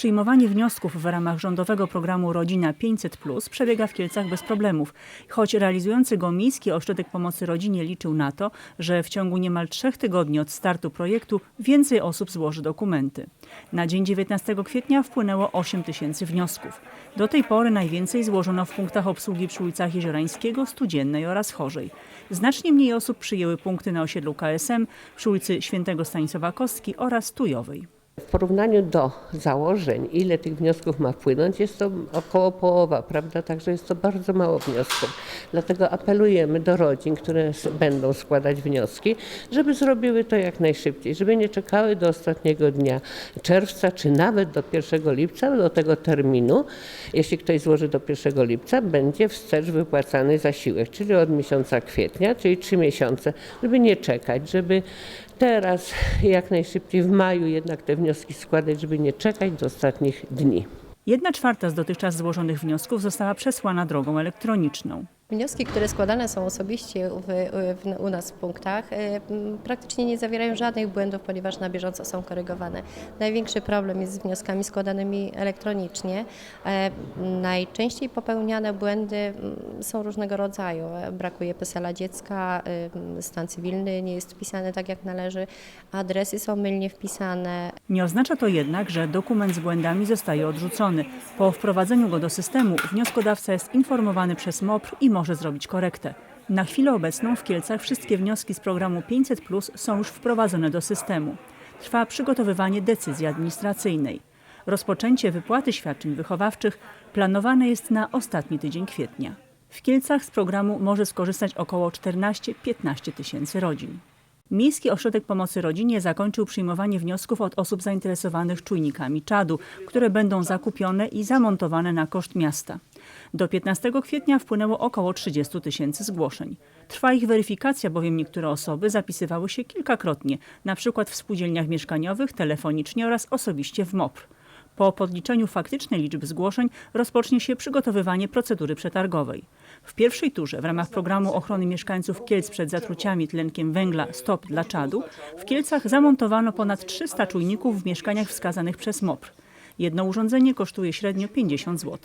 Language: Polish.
Przyjmowanie wniosków w ramach rządowego programu Rodzina 500 przebiega w Kielcach bez problemów, choć realizujący go Miejski Ośrodek Pomocy Rodzinie liczył na to, że w ciągu niemal trzech tygodni od startu projektu więcej osób złoży dokumenty. Na dzień 19 kwietnia wpłynęło 8 tysięcy wniosków. Do tej pory najwięcej złożono w punktach obsługi przy ulicach Jeziorańskiego, Studziennej oraz Chorzej. Znacznie mniej osób przyjęły punkty na osiedlu KSM przy ulicy Świętego Stanisława Kostki oraz Tujowej. W porównaniu do założeń, ile tych wniosków ma wpłynąć, jest to około połowa, prawda? Także jest to bardzo mało wniosków. Dlatego apelujemy do rodzin, które będą składać wnioski, żeby zrobiły to jak najszybciej, żeby nie czekały do ostatniego dnia czerwca, czy nawet do 1 lipca, do tego terminu. Jeśli ktoś złoży do 1 lipca, będzie wstecz wypłacany zasiłek, czyli od miesiąca kwietnia, czyli 3 miesiące, żeby nie czekać, żeby teraz jak najszybciej w maju jednak te wnioski składać, żeby nie czekać do ostatnich dni. Jedna czwarta z dotychczas złożonych wniosków została przesłana drogą elektroniczną. Wnioski, które składane są osobiście w, w, u nas w punktach, m, praktycznie nie zawierają żadnych błędów, ponieważ na bieżąco są korygowane. Największy problem jest z wnioskami składanymi elektronicznie. E, Najczęściej popełniane błędy są różnego rodzaju. Brakuje PESEL-a dziecka, m, stan cywilny nie jest wpisany tak jak należy, adresy są mylnie wpisane, Nie oznacza to jednak, że dokument z błędami zostaje odrzucony. Po wprowadzeniu go do systemu wnioskodawca jest informowany przez MOPR i może zrobić korektę. Na chwilę obecną w Kielcach wszystkie wnioski z programu 500 są już wprowadzone do systemu. Trwa przygotowywanie decyzji administracyjnej. Rozpoczęcie wypłaty świadczeń wychowawczych planowane jest na ostatni tydzień kwietnia. W Kielcach z programu może skorzystać około 14-15 tysięcy rodzin. Miejski Ośrodek Pomocy Rodzinie zakończył przyjmowanie wniosków od osób zainteresowanych czujnikami czadu, które będą zakupione i zamontowane na koszt miasta. Do 15 kwietnia wpłynęło około 30 tysięcy zgłoszeń. Trwa ich weryfikacja, bowiem niektóre osoby zapisywały się kilkakrotnie, na przykład w spółdzielniach mieszkaniowych, telefonicznie oraz osobiście w MOPR. Po podliczeniu faktycznej liczby zgłoszeń rozpocznie się przygotowywanie procedury przetargowej. W pierwszej turze w ramach programu ochrony mieszkańców Kielc przed zatruciami tlenkiem węgla Stop dla czadu w Kielcach zamontowano ponad 300 czujników w mieszkaniach wskazanych przez MOPR. Jedno urządzenie kosztuje średnio 50 zł.